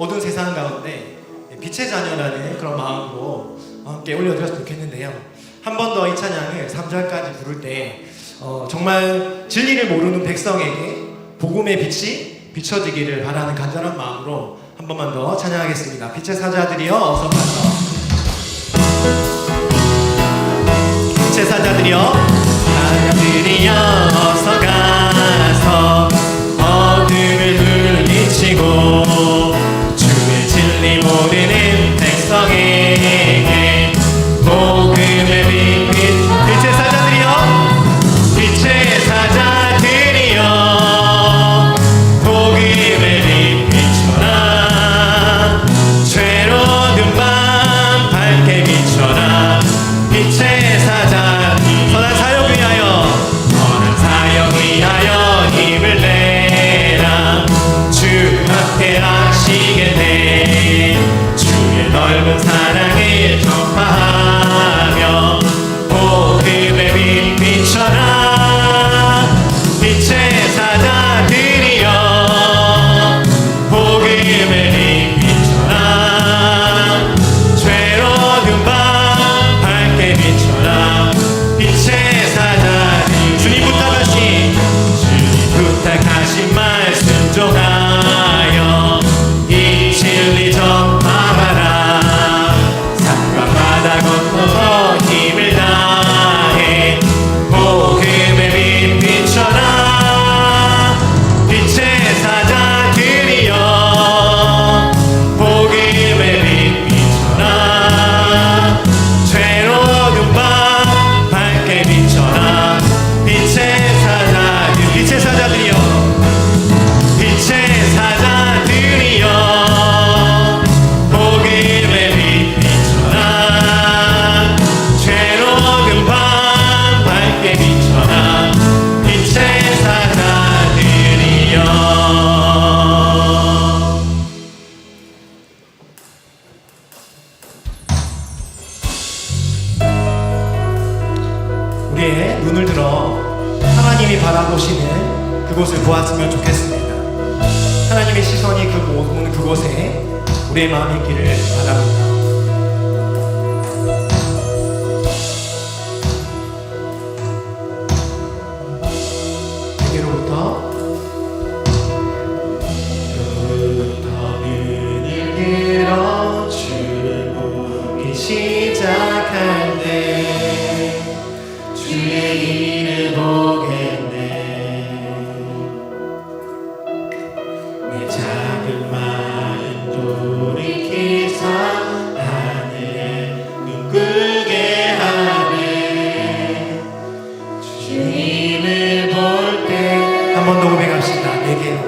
어두운 세상 가운데 빛의 자녀라는 그런 마음으로 함께 올려드렸으면 좋겠는데요. 한 번 더 이 찬양을 3절까지 부를 때 어, 정말 진리를 모르는 백성에게 복음의 빛이 비춰지기를 바라는 간절한 마음으로 한 번만 더 찬양하겠습니다. 빛의 사자들이여 어서 가서 빛의 사자들이여 사자들이여 어서 가서 어둠을 물리치고 네 모든 백성이. 우리의 눈을 들어 하나님이 바라보시는 그곳을 보았으면 좋겠습니다. 하나님의 시선이 그 모- 오는 그곳에 우리의 마음이 있기를 바랍니다. 번 더 고백합시다. 내게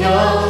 Yahweh.